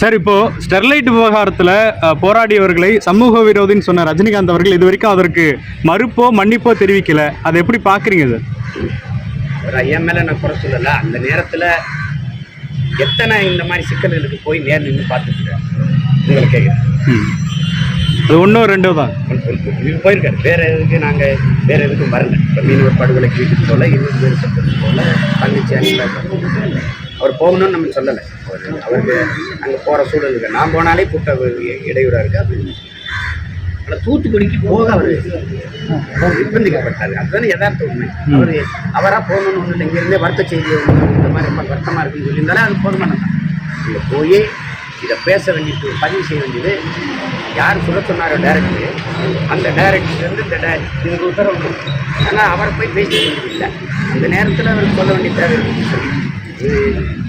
Sir இப்போ Sterlite விவகாரத்தில் போராடியவர்களை சமூக விரோதின்னு சொன்ன ரஜினிகாந்த் அவர்கள் இது வரைக்கும் அதற்கு மறுப்போ மன்னிப்போ தெரிவிக்கல. அதை எப்படி பார்க்குறீங்க சார்? ஒரு என் மேல நான் குறை சொல்லல. அந்த நேரத்துல எத்தனை இந்த மாதிரி சிக்கல்களுக்கு போய் நேர் நின்று பார்த்துருக்கேன் உங்களை கேட்குறேன். அது ஒன்றோ ரெண்டோ தான். போயிருக்காரு. வேற எதுக்கு நாங்க வேற எதுக்கும் வரல. இப்போ மீனவர் படுகொலைக்கு வீட்டுக்கு போகல இன்னும் வேறு சட்டத்துக்கு போகல அனுப்பி அவர் போகணும்னு நம்ம சொல்லலை. அவர் அவருக்கு அங்கே போகிற சூழல் இருக்கு நான் போனாலே கூட்ட இடையூறாக இருக்கு அப்படின்னு ஆனால் தூத்துக்குடிக்கு போக அவர் நிர்பந்திக்கப்பட்டார். அதுதானே யதார்த்த உண்மை. அவர் அவராக போகணும்னு ஒன்றும் இல்லை. இங்கேருந்தே வருத்த செய்தி இந்த மாதிரி ரொம்ப வருத்தமாக இருக்குன்னு சொல்லியிருந்தாலே அது போதுமானது இங்கே போய் இதை பேச வேண்டியது பதிவு செய்ய வேண்டியது யார் சொல்ல சொன்னாரோ டேரக்டர் அந்த டேரக்டர் வந்து இந்த டேரக்டர் இதுக்கு உத்தரவு ஆனால் அவரை போய் பேச வேண்டியது இல்லை. அந்த நேரத்தில் அவர் சொல்ல வேண்டிய தேவை இருக்குன்னு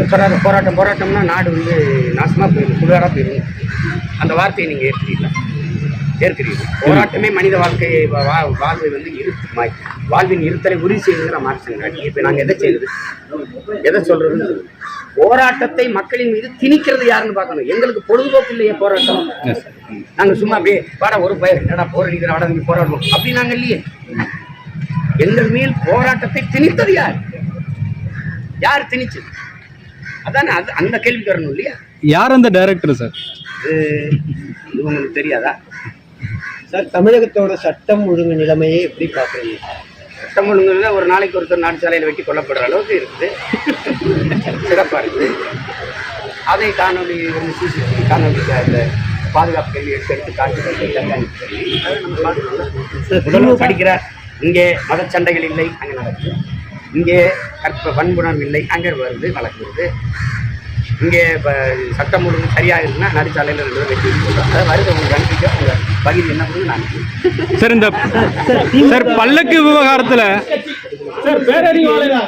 சொல்கிறாரு போராட்டம் போராட்டம்னா நாடு வந்து நாசமாக போயிடும் சுகாராக போயிடும். அந்த வார்த்தையை நீங்கள் ஏற்கிறீங்களா ஏற்கிறீங்க போராட்டமே மனித வாழ்க்கையை வாழ்வை வந்து இருத்து மாய் வாழ்வின் இருத்தலை உறுதி செய்யுங்கிற மார்க்சன் இப்போ நாங்கள் எதை செய்யுது எதை சொல்றது? போராட்டத்தை மக்களின் மீது திணிக்கிறது யாருன்னு பார்க்கணும். எங்களுக்கு பொழுதுபோக்கு இல்லையே போராட்டம். நாங்க சும்மா அப்படியே வாடா ஒரு பயிர் என்னடா போராடிக்கிற வாடா போராடணும் அப்படி நாங்க இல்லையே. எங்கள் மேல் போராட்டத்தை திணித்தது யார்? யார் திணிச்சது? அதானே அது அந்த கேள்விக்கு வரணும் இல்லையா? யார் அந்த டைரக்டர் சார் இது உங்களுக்கு தெரியாதா? சார் தமிழகத்தோட சட்டம் ஒழுங்கு நிலைமையை எப்படி பார்க்குறீங்க? சட்டம் ஒழுங்குல ஒரு நாளைக்கு ஒருத்தர் நாடு சாலையில் வெட்டி கொல்லப்படுற அளவுக்கு இருக்குது. சிறப்பாக இருக்குது. அதை காணொலி வந்து சிசிடிவி காணொலி அந்த பாதுகாப்பு கேள்வி எடுத்து எடுத்து காட்டுறது படிக்கிறார். இங்கே மதச்சண்டைகள் இல்லை அங்கே நடக்குது. இங்கே கற்ப வன்புணர்வு இல்லை அங்கே வருது வருது இங்கே இப்போ சட்டம் ஒழுங்கு சரியாக இருக்குன்னா நடுச்சாலையில் ரெண்டு பேர் வெட்டி சொல்கிறாங்க அதை வருது உங்களுக்கு அனுப்பிட்டு அவங்க பகுதி என்ன பண்ணுது நான் சார் இந்த சார் பல்லக்கு விவகாரத்தில் சார் பேரறிவாளராக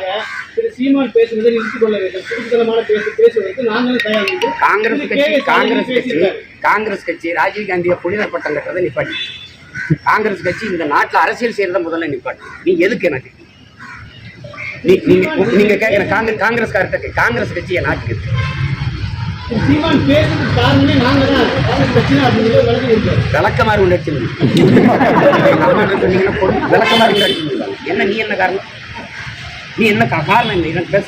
திரு சீமான் பேசுவதை நிறுத்திக் கொள்ள வேண்டும். திருத்தலமான பேச பேசுவதற்கு நாங்களும் தயார் என்று காங்கிரஸ் கட்சி. காங்கிரஸ் கட்சி. காங்கிரஸ் கட்சி ராஜீவ் காந்தியை புனிதர் பட்டம் கட்டுறதை நிப்பாட்டி. காங்கிரஸ் கட்சி இந்த நாட்டில் அரசியல் செய்யறத முதல்ல நிப்பாட்டி. நீ எதுக்கு எனக்கு நீங்க நீங்க கேட்கிற காங்கிரஸ் காங்கிரஸ் தான். காங்கிரஸ் கட்சி தான் அப்படிங்கிறது விளக்கம் அடிச்சு எங்க அம்மா என்ன நீ என்ன காரணம்? நீ என்ன காரணம் என்ன எனக்கு பேச.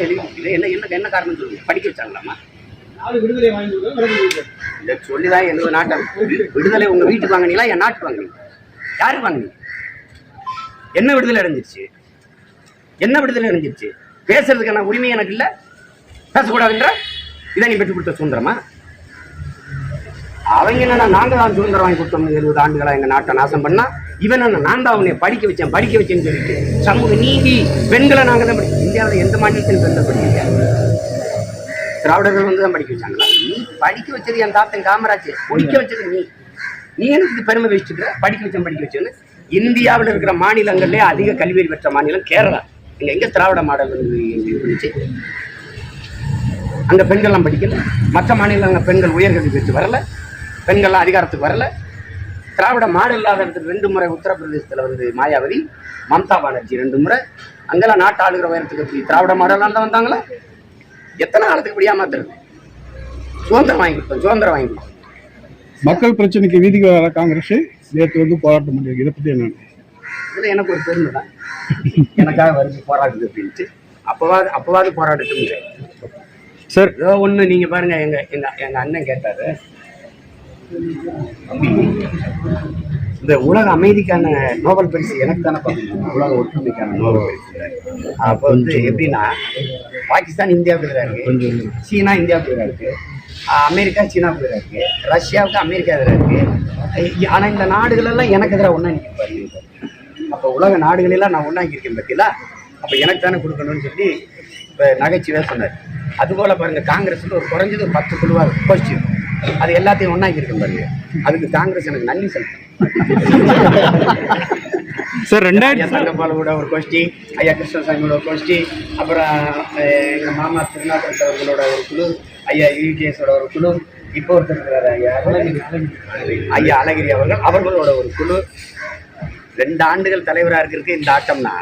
என்ன என்ன என்ன காரணம் சொல்லுங்க. படிக்க வச்சாங்களாமா விளக்கம் இதை சொல்லிதான் என்னோட நாட்டம். விடுதலை உங்க வீட்டுக்கு வாங்கினீங்களா? என் நாட்டுக்கு வாங்கினீங்க யாருக்கு வாங்கினீங்க? என்ன விடுதலை அடைஞ்சிருச்சு? என்ன விடுதலை அடைஞ்சிருச்சு? பேசுறதுக்கான உரிமை எனக்கு இல்லை. பேசக்கூடாதுன்ற இதை நீ பெற்றுக் கொடுத்த சுதந்திரமா? அவங்க என்னன்னா நாங்க தான் சுதந்திரம் வாங்கி கொடுத்தோம் எழுபது ஆண்டுகளா எங்க நாட்டை நாசம் பண்ணா இவன் என்ன நான் தான் அவனை படிக்க வச்சேன் படிக்க வச்சேன்னு சொல்லிட்டு சமூக நீதி பெண்களை நாங்க தான் படி இந்தியாவில் எந்த மாநிலத்திலும் பெண்கள் படிக்கலையா திராவிடர்கள் வந்து தான் படிக்க வச்சாங்களா? நீ படிக்க வச்சது என் தாத்தன் காமராஜ் படிக்க வச்சது நீ. நீ எனக்கு இது பெருமை வச்சுக்கிற படிக்க வச்சேன் படிக்க வச்சேன்னு இந்தியாவில் இருக்கிற மாநிலங்கள்லே அதிக கல்வியறிவு பெற்ற மாநிலம் கேரளா. இங்க எங்க திராவிட மாடல் வந்து இருந்துச்சு? அந்த பெண்கள்லாம் படிக்கல. மற்ற மாநிலங்கள் பெண்கள் உயர்கல்வி பெற்று வரல. பெண்கள்லாம் அதிகாரத்துக்கு வரல. திராவிட மாடல் இல்லாத இடத்துல ரெண்டு முறை உத்தரப்பிரதேசத்தில் வந்து மாயாவதி மம்தா பானர்ஜி ரெண்டு முறை. அங்கெல்லாம் நாட்டு ஆளுகிற உயரத்துக்கு திராவிட மாடலால் தான் வந்தாங்களா? எத்தனை காலத்துக்கு இப்படி ஏமாத்துறது? சுதந்திரம் வாங்கி கொடுத்தோம் சுதந்திரம் வாங்கி கொடுத்தோம். மக்கள் பிரச்சனைக்கு வீதிக்கு வர காங்கிரஸ் நேற்று வந்து போராட்டம் பண்ணியிருக்கு. இதை பற்றி என்ன இதுல எனக்கு ஒரு பெருமை தான். எனக்காக வருது போராடுது அப்படின்ட்டு. அப்பவாது அப்பவாது போராடட்டும் சார். ஏதோ ஒண்ணு நீங்க பாருங்க எங்க எங்க எங்க அண்ணன் கேட்டாரு. இந்த உலக அமைதிக்கான நோபல் பரிசு எனக்கு தானே பார்க்கணும் உலக ஒற்றுமைக்கான நோபல் பரிசு. அப்போ வந்து எப்படின்னா பாகிஸ்தான் இந்தியாவுக்கு எதிராக இருக்கு. சீனா இந்தியாவுக்கு எதிராக அமெரிக்கா சீனாவுக்கு எதிராக இருக்கு. ரஷ்யாவுக்கு அமெரிக்கா எதிராக இருக்கு. ஐ- ஆனா இந்த நாடுகள் எல்லாம் எனக்கு எதிராக ஒன்றா நிற்க பாருங்க. அப்போ உலக நாடுகளெல்லாம் நான் ஒன்றாக்கி இருக்கேன் பார்த்தீங்களா அப்போ எனக்கு தானே கொடுக்கணும்னு சொல்லி இப்போ நகைச்சுவையாக சொன்னார். அதுபோல் பாருங்க காங்கிரஸ்ல ஒரு குறைஞ்சது ஒரு பத்து குழுவாக கோஷ்டி. அது எல்லாத்தையும் ஒன்றாக்கி இருக்கேன் பாருங்க. அதுக்கு காங்கிரஸ் எனக்கு நன்றி செலுத்தணும் சார் ரெண்டாயிரத்தி தங்கப்பாலோட ஒரு கோஷ்டி ஐயா கிருஷ்ணசாமியோட ஒரு கோஷ்டி அப்புறம் அஹ், எங்க மாமா திருநாக்கரசு அவர்களோட ஒரு குழு ஐயா யூடிஎஸோட ஒரு குழு இப்போ ஒருத்தர் இருக்கிறாரு ஐயா ஐயா அழகிரி அவர்கள் அவர்களோட ஒரு குழு. ரெண்டு ஆண்டுகள் தலைவராக இருக்கிறதுக்கு இந்த ஆட்டம்னா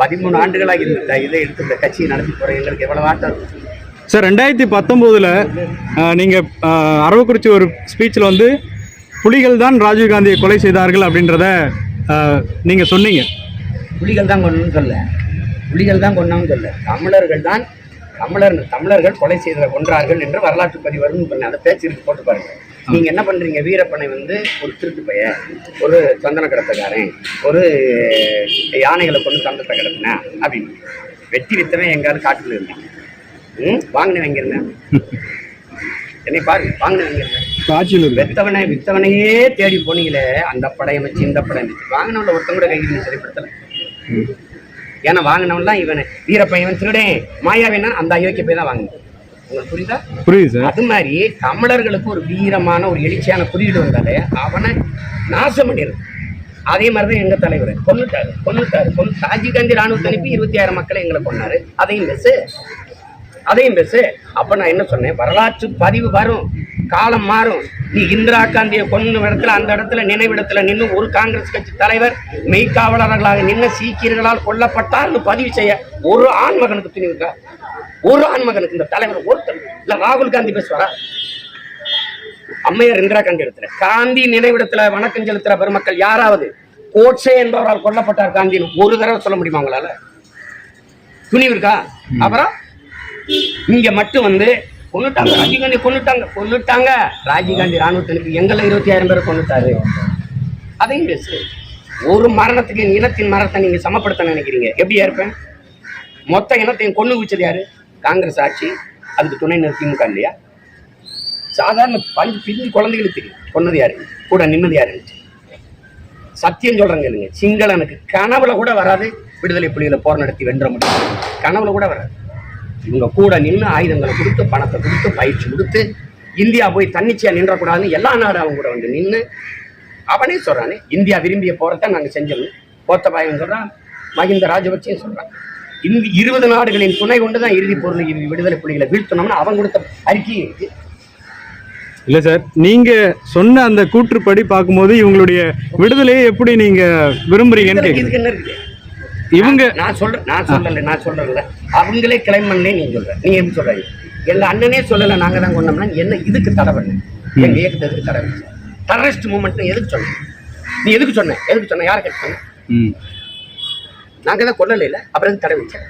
பதிமூணு ஆண்டுகளாக இந்த இதை எடுத்து இந்த கட்சியை நடத்தி போற எங்களுக்கு எவ்வளவு ஆட்டம் சார் ரெண்டாயிரத்தி பத்தொம்போதில் நீங்கள் அரவக்குறிச்சி ஒரு ஸ்பீச்சில் வந்து புலிகள் தான் ராஜீவ்காந்தியை கொலை செய்தார்கள் அப்படின்றத நீங்கள் சொன்னீங்க. புலிகள் தான் கொண்டு சொல்ல புலிகள் தான் கொண்டான்னு சொல்ல தமிழர்கள் தான் தமிழர் தமிழர்கள் கொலை செய்த கொன்றார்கள் என்று வரலாற்று பதிவு வரும்னு பண்ண அந்த பேச்சு போட்டு பாருங்க. நீங்க என்ன பண்றீங்க? வீரப்பனை வந்து ஒரு திருட்டு பையன் ஒரு சந்தன கடத்தக்காரன் ஒரு யானைகளை கொண்டு சந்தத்தை கிடத்தினேன் அப்படின்னு. வெட்டி வித்தவன் எங்காவது காட்டுக்குள்ள இருந்தான். ம்? வாங்கினவன் எங்க இருந்தேன் என்னை பாருங்க இருக்கு வெத்தவனை வித்தவனையே தேடி போனீங்களே அந்த படையை வச்சு இந்த படையை வச்சு. வாங்கினவங்கள ஒருத்தன் கூட கையில் சரிப்படுத்தல. ஏன்னா வாங்கினவன்லாம் இவன். வீரப்பையன் திருடேன். மாயாவினா அந்த அயோக்கிய போய் தான் வாங்கினேன் புரியுதா? புரியுது சார் அது மாதிரி தமிழர்களுக்கு ஒரு வீரமான ஒரு எழுச்சியான குறியீடு வந்தாலே அவனை நாசம் பண்ணிடுது அதே மாதிரி தான் எங்க தலைவர்? கொன்னுட்டாரு கொன்னுட்டாரு கொன்னு ராஜீவ்காந்தி ராணுவத்தை அனுப்பி இருபத்தி ஆயிரம் மக்களை எங்களை கொன்னாரு. அதையும் பேசு அதையும் பேசு. அப்ப நான் என்ன சொன்னேன்? வரலாற்று பதிவு வரும் காலம் மாறும். நீ இந்திரா காந்தியை கொன்ன இடத்துல அந்த இடத்துல நினைவிடத்துல நின்று ஒரு காங்கிரஸ் கட்சி தலைவர் மெய்க்காவலர்களாக நின்று சீக்கியர்களால் கொல்லப்பட்டார்னு பதிவு செய்ய ஒரு ஆண்மகனுக்கு துணிவு இருக்கா? ஒரு ஆண்மகனுக்கு இந்த தலைவர் ஒருத்தர் இல்ல ராகுல் காந்தி பேசுவாரா? அம்மையார் இந்திரா காந்தி இடத்துல காந்தி நினைவிடத்துல வணக்கம் செலுத்துற பெருமக்கள் யாராவது கோட்சே என்பவரால் கொல்லப்பட்டார் காந்தின்னு ஒரு தடவை சொல்ல முடியுமா உங்களால? துணிவு இருக்கா? அப்புறம்? இங்க மட்டும் வந்து கொன்னுட்டாங்க. ராஜீவ்காந்தி கொன்னுட்டாங்க. கொன்னுட்டாங்க. ராஜீவ்காந்தி ராணுவத்தினுக்கு எங்களை இருபத்தி ஆயிரம் பேரை கொன்னுட்டாரு. அதையும் பேசு. ஒரு மரணத்துக்கு இனத்தின் மரணத்தை நீங்க சமப்படுத்த நினைக்கிறீங்க. எப்படியா இருப்பேன்? மொத்த இனத்தையும் கொண்டு வச்சது யாரு? காங்கிரஸ் ஆட்சி அதுக்கு துணை நிறுத்தி திமுக இல்லையா? சாதாரண பஞ்சு பிஞ்சு குழந்தைகளுக்கு தெரியும். கொன்னது யாரு? கூட நிம்மதி யாரு? சத்தியம் சொல்கிறேங்க இல்லைங்க. சிங்களனுக்கு கனவுல கூட வராது. விடுதலை புலிகளை போர் நடத்தி வென்ற முடியும் கனவுல கூட வராது. இவங்க கூட நின்று ஆயுதங்களை கொடுத்து பணத்தை கொடுத்து பயிற்சி கொடுத்து இந்தியா போய் தன்னிச்சையாக நின்றக்கூடாதுன்னு எல்லா நாடும் அவங்க கூட வந்து நின்று அவனே சொல்கிறானே இந்தியா விரும்பிய போகிறத நாங்கள் செஞ்சோம் கோத்தபாயன் சொல்கிறான் மஹிந்த ராஜபக்சே சொல்கிறான் இந்த இருபது நாடுகளின் துணை கொண்டு தான் இறுதி பொருள் விடுதலை புலிகளை வீழ்த்தணும்னு அவன் கொடுத்த அறிக்கை இருக்கு இல்லை சார் நீங்கள் சொன்ன அந்த கூற்றுப்படி பார்க்கும்போது இவங்களுடைய விடுதலையை எப்படி நீங்கள் விரும்புறீங்கன்னு இதுக்கு என்ன இருக்கு? இவங்க நான் சொல்றேன் நான் சொல்லல நான் சொல்றேன்ல அவங்களே கிளைம் நீங்க சொல்ற. நீங்க எப்படி சொல்றீங்க எங்க அண்ணனே சொல்லல நாங்க தான் கொண்டோம்னா என்ன இதுக்கு தடை பண்ணு எங்க இயக்கத்துக்கு தடை டெரரிஸ்ட் மூவ்மெண்ட் எதுக்கு சொன்ன? நீ எதுக்கு சொன்ன? எதுக்கு சொன்ன? யாரை கேட்டு சொன்ன? ம் நாங்க தான் கொல்லல இல்ல அப்புறம் தடை வச்சேன்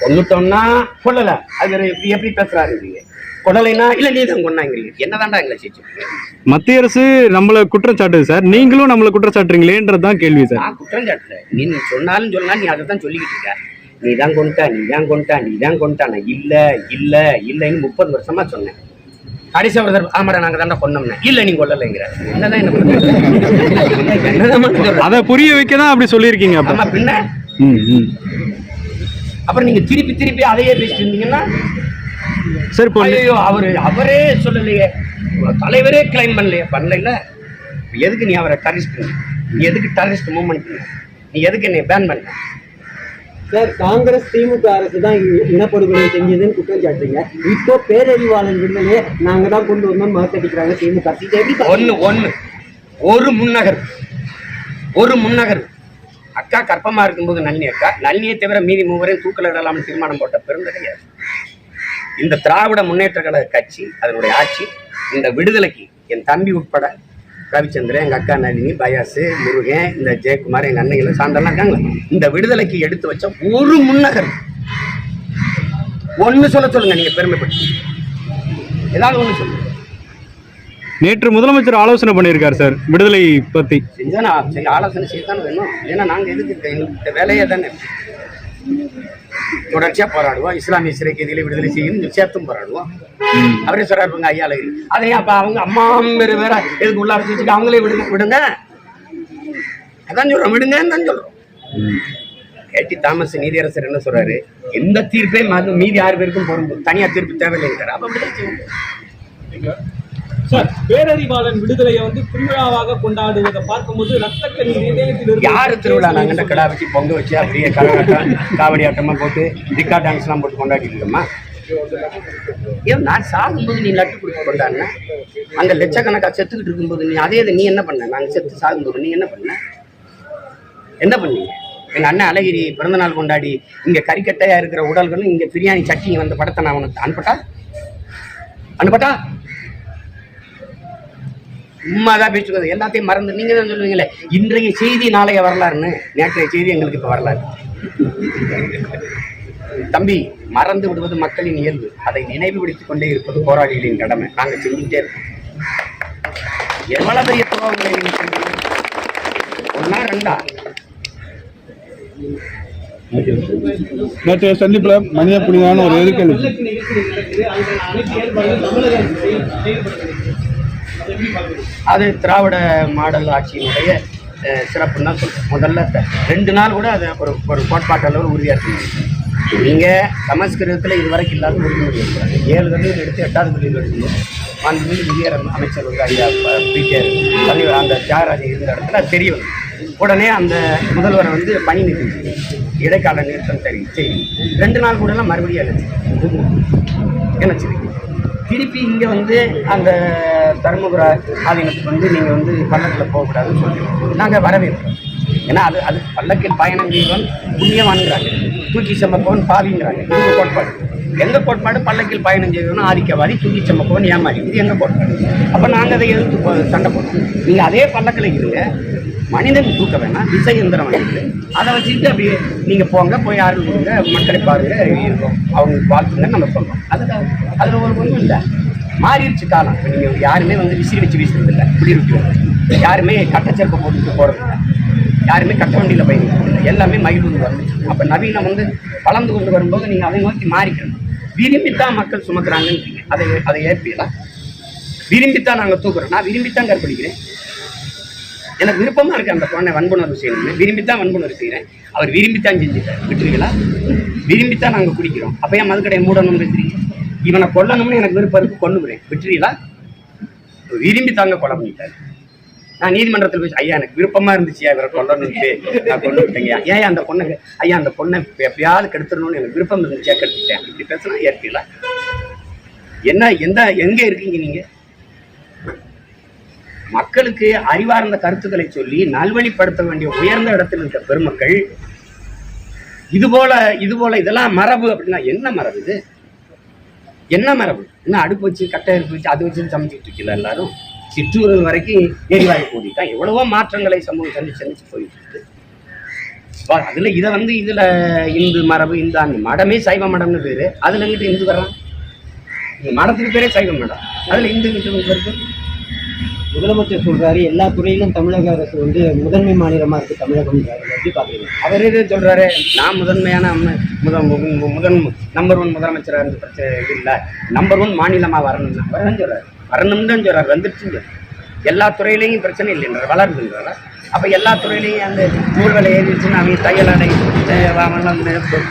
கொன்னுட்டோம்னா கொல்லல. அது எப்படி எப்படி பேசுறாரு நீங்க கொல்லலைன்னா இல்ல நீ தான் கொண்டாங்கிறீங்க என்னதான்டா எங்களை செஞ்சு மத்திய அரசு நம்மளை குற்றம் சாட்டுது சார். நீங்களும் நம்மளை குற்றம் சாட்டுறீங்களேன்றது தான் கேள்வி சார். நான் குற்றம் சாட்டல. நீ சொன்னாலும் சொன்னா நீ அதை தான் சொல்லிக்கிட்டு இருக்க. நீ தான் கொண்டா நீ தான் கொண்டா நீ தான் கொண்டா நான் இல்ல இல்ல இல்லைன்னு முப்பது வருஷமா சொன்னேன். கடைசி ஒரு தடவை ஆமாடா நாங்க தாண்டா கொண்டோம்னா இல்ல நீ கொல்லலைங்கிற. என்னதான் என்ன? அதை புரிய வைக்க தான் அப்படி சொல்லியிருக்கீங்க அப்போ. ஆமா பின்ன? அப்புறம் நீங்க திருப்பி திருப்பி அதையே பேசிட்டு இருந்தீங்கன்னா? சார் ஐயோ அவரு அவரே சொல்லலையே. தலைவரே கிளைம் பண்ணலையே. பண்ணல. எதுக்கு நீ அவரை டெரரிஸ்ட் நீ எதுக்கு டெரரிஸ்ட் மூவ்மெண்ட் நீ எதுக்கு என்னை பேன் பண்ண? சார் காங்கிரஸ் திமுக அரசு தான் இனப்படுகொலை செஞ்சதுன்னு குற்றம் சாட்டுறீங்க. இப்போ பேரறிவாளன் விடுதலையே நாங்க தான் கொண்டு வந்தோம் மாத்தடிக்கிறாங்க திமுக அரசு. இதை எப்படி ஒரு முன்னகர். ஒரு முன்னகர். அக்கா கற்பமா இருக்கும்போது நளினி அக்கா. நளினியை தவிர மீதி மூவரையும் தூக்கில் இடலாம்னு தீர்மானம் போட்ட பெருந்தகையார் இந்த திராவிட முன்னேற்ற கழக கட்சி அதனுடைய ஆட்சி இந்த விடுதலைக்கு என் தம்பி உட்பட ரவிச்சந்திரன் எங்க அக்கா நளினி பயாசு முருகன் இந்த ஜெயக்குமார் எங்க அன்னைகள் சான்றெல்லாம் இருக்காங்க இந்த விடுதலைக்கு எடுத்து வச்ச ஒரு முன்னகர். ஒண்ணு சொல்ல சொல்லுங்க நீங்க பெருமைப்பட்டு. ஏதாவது ஒண்ணு சொல்லுங்க. நேற்று முதலமைச்சர் ஆலோசனை பண்ணியிருக்கார் சார் விடுதலை பற்றி செஞ்சா நான் சரி ஆலோசனை செய்யத்தானே வேணும். ஏன்னா நாங்கள் எதுக்கு எங்களுக்கு இந்த வேலையே தானே. தொடர்ச்சியாக போராடுவோம் இஸ்லாமிய சிறை கைதிகளை விடுதலை செய்யணும் சேர்த்தும் போராடுவோம் அவரே சொல்றாருங்க ஐயா அழகிரி அதே அப்போ அவங்க அம்மா வேறு வேற. எதுக்கு உள்ள அடைச்சி வச்சுட்டு அவங்களே விடுங்க விடுங்க. அதான் சொல்றோம் விடுங்கன்னு தான் சொல்றோம். கேட்டி தாமஸ் நீதியரசர் என்ன சொல்றாரு? எந்த தீர்ப்பே மது மீதி ஆறு பேருக்கும் பொருந்தும். தனியார் தீர்ப்பு தேவையில்லைங்கிறார் அப்போ சார் பேரறிவாளன் விடுதலையை வந்து திருவிழாவாக கொண்டாடுவதை பார்க்கும்போது ரத்த இதயத்தில் யார் திருவிழா? நாங்கள் கடா வச்சு பொங்க வச்சு அப்படியே கரகாட்டம் காவடி ஆட்டமாக போட்டு திக்கா டான்ஸ்லாம் போட்டு கொண்டாடிட்டு இருக்கோமா ஏன் நான் சாகும்போது நீ லட்டு கொடுத்து கொண்டாடின? அந்த லட்சக்கணக்காக செத்துக்கிட்டு இருக்கும்போது நீ அதே நீ என்ன பண்ண? நாங்கள் செத்து சாகும்போது நீ என்ன பண்ண? என்ன பண்ணீங்க எங்கள் அண்ணன் அழகிரி பிறந்தநாள் கொண்டாடி இங்கே கறிக்கட்டையாக இருக்கிற உடல்களும் இங்கே பிரியாணி சட்னி வந்த படத்தை நான் உனக்கு அனுப்பட்டா? அனுப்பட்டா? உண்மைதான் பேசுகிறது எல்லாத்தையும் மறந்து நீங்க தான் சொல்லுவீங்களே. இன்றைய செய்தி நாளைய வரலாறுன்னு. நேற்றைய செய்தி எங்களுக்கு இப்ப வரலாறு. தம்பி மறந்து விடுவது மக்களின் இயல்பு. அதை நினைவுபடுத்திக் கொண்டே இருப்பது போராளிகளின் கடமை. நாங்க செஞ்சுக்கிட்டே இருக்கோம். எவ்வளவு பெரிய துரோகங்களை? ஒண்ணா ரெண்டா? நேற்றைய சந்திப்புல மனித புனிதான ஒரு எதிர்கேள்வி. அது திராவிட மாடல் ஆட்சியினுடைய சிறப்புன்னு தான் சொல்றேன். முதல்ல ரெண்டு நாள் கூட அதை ஒரு ஒரு கோட்பாட்டு அளவில் உறுதியாக இருக்கணும் நீங்கள் சமஸ்கிருதத்தில் இதுவரைக்கும் இல்லாத உறுதி இருக்கிறாங்க ஏழு கல்வியில் எடுத்து எட்டாவது கல்வியில் எடுக்கும்போது மாண்புமிகு நிதிய அமைச்சர் வந்து ஐயா பிடிஆர் பள்ளி அந்த தியாகராஜன் இருந்த இடத்துல தெரியும் தெரிய உடனே அந்த முதல்வரை வந்து பணி நிறுத்தி இடைக்கால நிறுத்தம் சரி சரி ரெண்டு நாள் கூடலாம் மறுபடியும் என்ன நினைச்சிருக்கு திருப்பி இங்கே வந்து அந்த தருமபுர ஆதீனத்துக்கு வந்து நீங்கள் வந்து பல்லக்கில் போகக்கூடாதுன்னு சொல்லி நாங்கள் வரவேற்கிறோம். ஏன்னா அது அது பல்லக்கில் பயணம் செய்வன் புண்ணியவான்கிறாங்க தூக்கி சமப்பவன் பாவிங்கிறாங்க. இது கோட்பாடு. எங்கள் கோட்பாடு? பல்லக்கில் பயணம் செய்வன் ஆதிக்கவாதி தூக்கி சமப்பவன் ஏமாறி. இது எங்கள் கோட்பாடு? அப்போ நாங்கள் அதை எதிர்த்து சண்டை போடுறோம். நீங்கள் அதே பல்லக்கில் இருங்க. மனிதன் தூக்க வேணாம் விசை எந்திரம் வாங்கிட்டு அதை வச்சுட்டு அப்படியே நீங்கள் போங்க போய் யாரும் கொடுங்க மக்களை பாருங்க இருக்கும். அவங்களுக்கு வாழ்த்துங்க நம்ம சொல்கிறோம் அதில் அதில் ஒரு ஒன்றும் இல்லை. மாறிடுச்சு காலம். இப்போ நீங்கள் யாருமே வந்து விசிறி வச்சு வீசுறது இல்லை குடியிருக்கு யாருமே கட்டச்செருப்பை போட்டுட்டு போகிறது இல்லை. யாருமே கட்ட வண்டியில் பயணிக்கிறது எல்லாமே மகிழ்வு வந்துச்சு. அப்போ நவீனம் வந்து வளர்ந்து கொண்டு வரும்போது நீங்கள் அதை நோக்கி மாறிக்கணும். விரும்பித்தான் மக்கள் சுமக்கிறாங்கன்னு அதை அதை ஏற்பீங்களா விரும்பித்தான் நாங்கள் தூக்குறோம். நான் விரும்பித்தான் கற்பழிக்கிறேன். எனக்கு விருப்பமாக இருக்குது அந்த பொண்ணை வன்புணர்வு செய்யணும்னு விரும்பித்தான் வன்புணர்வு செய்கிறேன் அவர் விரும்பித்தான் செஞ்சுட்டார். விட்டுருவீங்களா? விரும்பித்தான் நாங்கள் குடிக்கிறோம். அப்போ ஏன் மதுக்கடையை மூடணும்னு பேசுறீங்க இவனை கொல்லணும்னு எனக்கு விருப்பம் இருக்குது கொண்டுக்கிறேன் விட்டுறீங்களா விரும்பி தாங்க கொலை பண்ணிட்டாரு. நான் நீதிமன்றத்தில் போய் ஐயா எனக்கு விருப்பமா இருந்துச்சு இவரை கொல்லணும்ட்டு? நான் கொண்டு விட்டேங்க. ஏன் அந்த பொண்ணை ஐயா அந்த பொண்ணை எப்பயாவது கெடுத்துடணும்னு எனக்கு விருப்பம் இருந்துச்சு கெடுத்துட்டேன் இப்படி பேசினா ஏற்பீங்களா என்ன எந்த எங்க இருக்கீங்க நீங்கள் மக்களுக்கு அறிவார்ந்த கருத்துக்களை சொல்லி நல்வழிப்படுத்த வேண்டிய உயர்ந்த இடத்தில் இருக்க பெருமக்கள் இது போல இது போல இதெல்லாம் மரபு அப்படின்னா என்ன மரபு இது? என்ன மரபு? என்ன அடுப்பு வச்சு கட்டை அடுப்பு வச்சு அது வச்சு சமைச்சிட்டு இருக்கல எல்லாரும்? சிற்றூர்கள் வரைக்கும் எரிவாயு கூட்டிட்டான் எவ்வளவோ மாற்றங்களை சமூகம் சந்திச்சு சந்திச்சு போயிட்டு இருக்கு. வா, அதுல இதை வந்து இதுல இந்து மரபு இந்த அந்த மடமே சைவ மடம்னு பேரு. அதுல இங்கிட்டு இந்து வர்றான் இந்த மடத்துக்கு பேரே சைவ மடம். அதுல இந்து இங்கிட்டு வருது முதலமைச்சர் சொல்றாரு எல்லா துறையிலும் தமிழக அரசு வந்து முதன்மை மாநிலமா இருக்கு தமிழகம் எப்படி அவர் எது சொல்றாரு? நான் முதன்மையான அம்ம- முதன் நம்பர் ஒன் முதலமைச்சராக இருந்த பிரச்சனை இல்லை. நம்பர் ஒன் மாநிலமா வரணும் அவர் சொல்றாரு. வரணும்னு தான் சொல்றாரு. வந்துருச்சுன்னு சொல்றாரு. எல்லா துறையிலையும் பிரச்சனை இல்லைன்றார் வளருதுன்றார் அப்ப எல்லா துறையிலையும் அந்த நூறு விலை ஏறிடுச்சுன்னு அவங்க தையல்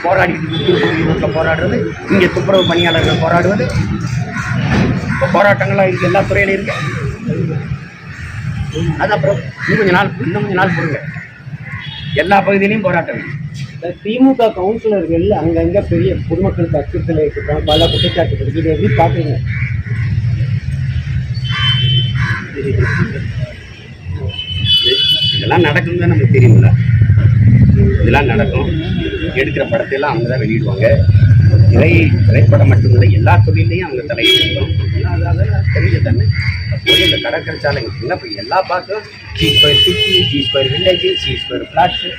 போராடி போராடிட்டு வீட்டில் போராடுறது. இங்கே துப்புரவு பணியாளர்கள் போராடுவது. இப்போ போராட்டங்களாக இருக்கு எல்லா துறையிலையும் இருக்கு. அது அப்புறம் இன்னும் கொஞ்ச நாள் இன்னும் கொஞ்ச நாள் பொறுங்க. எல்லா பகுதியிலையும் போராட்டம். திமுக கவுன்சிலர்கள் அங்கங்க பெரிய பொதுமக்களுக்கு அச்சுறுத்தல் ஏற்படுறாங்க பல குற்றச்சாட்டு இருக்கு இதை எப்படி பாக்குறீங்க இதெல்லாம் நடக்கும் தான் நமக்கு தெரியும்ல. இதெல்லாம் நடக்கும். எடுக்கிற படத்தையெல்லாம் அவங்க தான் வெளியிடுவாங்க. திரை திரைப்படம் மட்டுமில்லை எல்லா தொழிலையும் அவங்க தலையிடும் அதெல்லாம் தெரியல தானே. போய் இந்த கடற்கரை சாலை என்ன இப்போ எல்லா பார்க்கும்? G square city G square village G square flats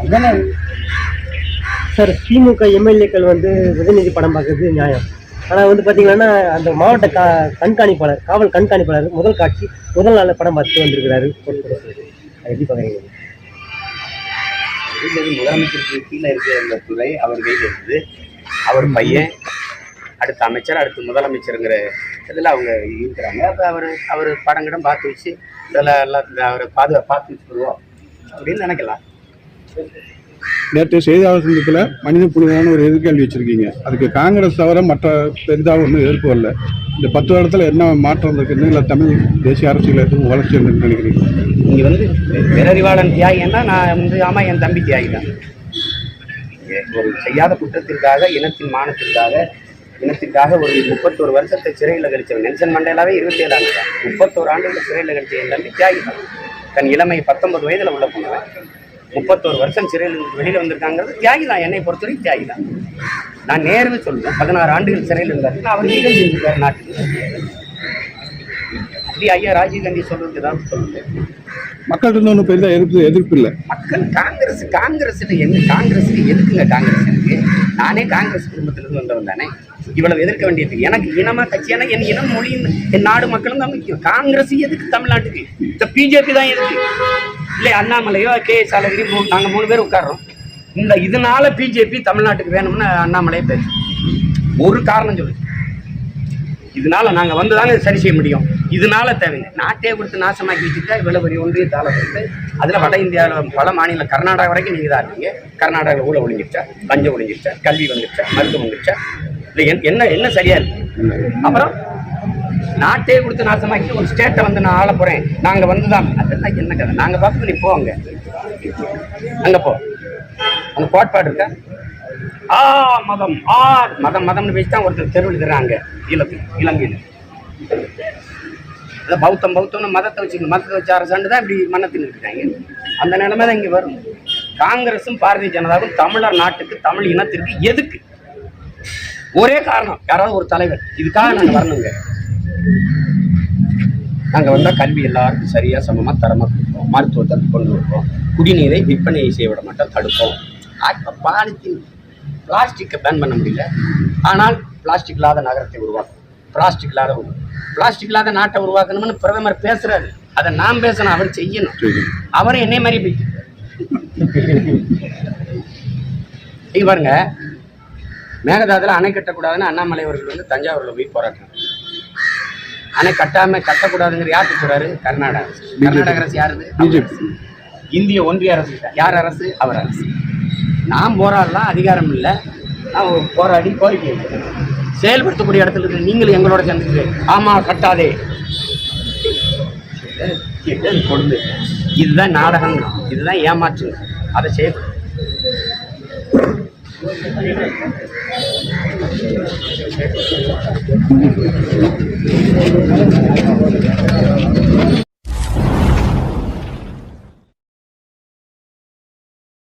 அதுதானே சார் திமுக எம்எல்ஏக்கள் வந்து உதயநிதி படம் பார்க்கறது நியாயம். ஆனால் வந்து பார்த்தீங்கன்னா அந்த மாவட்ட கா கண்காணிப்பாளர் காவல் கண்காணிப்பாளர் முதல் காட்சி முதல் நாள் படம் பார்த்து வந்திருக்கிறாரு. எப்படி பார்க்குறீங்க? இருந்தது. முதலமைச்சருக்கு கீழே இருக்கிற அந்த துறை அவர் கையில் இருந்தது. அவர் பையன் அடுத்த அமைச்சர் அடுத்து முதலமைச்சருங்கிற இதில் அவங்க இருக்கிறாங்க. அப்போ அவர் அவர் படங்கிடம் பார்த்து வச்சு இதெல்லாம் எல்லாத்தையும் அவரை பாதுகா பார்த்து வச்சுருவோம் அப்படின்னு நினைக்கலாம். நேற்று செய்தியாளர் சந்திப்பில் மனித புனிதான ஒரு எதிர்கேள்வி வச்சிருக்கீங்க. அதுக்கு காங்கிரஸ் தவிர மற்ற பெரிதாக ஒன்றும் எதிர்ப்பு வரல. இந்த பத்து வருடத்தில் என்ன மாற்றம் இருக்குன்னு இல்லை தமிழ் தேசிய அரசியல் எதுவும் வளர்ச்சி இருக்குன்னு நினைக்கிறீங்க இங்கே வந்து பேரறிவாளன் தியாகின்னா நான் வந்து ஆமாம் என் தம்பி தியாகி தான். ஒரு செய்யாத குற்றத்திற்காக இனத்தின் மானத்திற்காக இனத்திற்காக ஒரு முப்பத்தோரு வருஷத்தை சிறையில் கழிச்சவன் நெல்சன் மண்டேலாவே இருபத்தி ஏழு ஆண்டு தான். முப்பத்தோரு ஆண்டுகள் சிறையில் கழிச்ச என் தம்பி தியாகி தான். தன் இளமை பத்தொன்பது வயதில் உள்ள போனவன் முப்பத்தோரு வருஷம் சிறையில் வெளியில் வந்திருக்காங்கிறது தியாகி தான். என்னை பொறுத்தவரைக்கும் தியாகி தான். நான் நேரில் சொல்லுவேன். பதினாறு ஆண்டுகள் சிறையில் இருந்தார். அவர் ஈழம் செஞ்சிருக்காரு நாட்டுக்கு அப்படி ஐயா ராஜீவ்காந்தி சொல்றது தான் சொல்லுங்க. மக்கள்கிட்ட ஒன்றும் பெரிதாக எதிர்ப்பு எதிர்ப்பு இல்லை. மக்கள் காங்கிரஸ் காங்கிரஸ்ல என்ன காங்கிரஸ்க்கு எதுக்குங்க காங்கிரஸ் எனக்கு நானே காங்கிரஸ் குடும்பத்திலிருந்து வந்தவன் தானே. இவ்வளவு எதிர்க்க வேண்டியது எனக்கு இனமா கட்சியான என் இனம் மொழி என் நாடு மக்களும் தான் முக்கியம். காங்கிரஸ் எதுக்கு தமிழ்நாட்டுக்கு? இந்த பிஜேபி தான் எதுக்கு? இல்லை அண்ணாமலையோ கே எஸ் அழகிரி மூ- நாங்க மூணு பேர் உட்கார்றோம். இந்த இதனால பிஜேபி தமிழ்நாட்டுக்கு வேணும்னு அண்ணாமலையே பேசு ஒரு காரணம் சொல்லு இதனால நாங்க வந்து தாங்க சரி செய்ய முடியும். இதனால தேவையில்லை. நாட்டே கொடுத்து நாசமாக்கி வச்சுட்டா இவ்வளோ பெரிய ஒன்றிய தாள கொடுத்து வட இந்தியாவில் பல மாநில கர்நாடகா வரைக்கும் நீங்கள் தான் இருக்கீங்க. கர்நாடகாவில் ஊழல் ஒழிஞ்சிருச்சா? பஞ்சம் ஒழிஞ்சிருச்சா? கல்வி வந்துருச்சா? மருத்துவம் வந்துருச்சா? இல்லை என்- என்ன என்ன சரியா இருக்கு? அப்புறம் நாட்டே கொடுத்து நாசமாக்கி ஒரு ஸ்டேட்டை வந்து நான் ஆள போகிறேன் நாங்கள் வந்து தான் அதெல்லாம் என்ன கதை? நாங்கள் பார்த்து நீ போ அங்கே. அங்கே போ. அந்த கோட்பாடு இருக்கா? ஆ மதம். ஆ மதம் மதம்னு பேசி தான் ஒருத்தர் தெருவில் இருக்கிறாங்க இலங்கை இலங்கையில். அதான் பௌத்தம் பௌத்தம்னு மதத்தை வச்சுக்கணும். மதத்தை வச்சு அரசாண்டு தான் இப்படி மன்னத்தின்னு இருக்காங்க. அந்த நிலைமை தான் இங்கே வரும். காங்கிரஸும் பாரதிய ஜனதாவும் தமிழர் நாட்டுக்கு தமிழ் இனத்திற்கு எதுக்கு? ஒரே காரணம். யாராவது ஒரு தலைவர். இதுக்காக நாங்கள் வரணுங்க. நாங்கள் வந்தால் கல்வி எல்லாருக்கும் சரியாக சமமாக தரமாக கொடுப்போம். மருத்துவத்தை கொண்டு வருவோம். குடிநீரை விற்பனை செய்ய விட மாட்டோம் தடுப்போம். அப்போ பாலித்தீன் பிளாஸ்டிக்கை பேன் பண்ண முடியல. ஆனால் பிளாஸ்டிக் இல்லாத நகரத்தை உருவாக்கும். பிளாஸ்டிக் இல்லாத ஒரு பிளாஸ்டிக் இல்லாத நாட்டை உருவாக்கணும்னு பிரதமர் பேசுறாரு. அதை நான் பேசணும் அவர் செய்யணும். அவரும் என்னை மாதிரி நீங்க பாருங்க. மேகதாதுல அணை கட்டக்கூடாதுன்னு அண்ணாமலை அவர்கள் வந்து தஞ்சாவூர்ல போய் போராட்டம் அணை கட்டாம கட்டக்கூடாதுங்கிற யாருக்கு சொல்றாரு? கர்நாடக அரசு. கர்நாடக அரசு யாருது? பிஜேபி. இந்திய ஒன்றிய அரசு. யார் அரசு? அவர் அரசு. நான் போராடலாம் அதிகாரம் இல்லை. நான் போராடி கோரிக்கை. செயல்படுத்தக்கூடிய இடத்துல இருக்கு நீங்களும் எங்களோட சேர்ந்து ஆமா கட்டாதே. இது இதுதான் நாடகம் இதுதான் ஏமாற்று அதை செய்யக்கூடாது.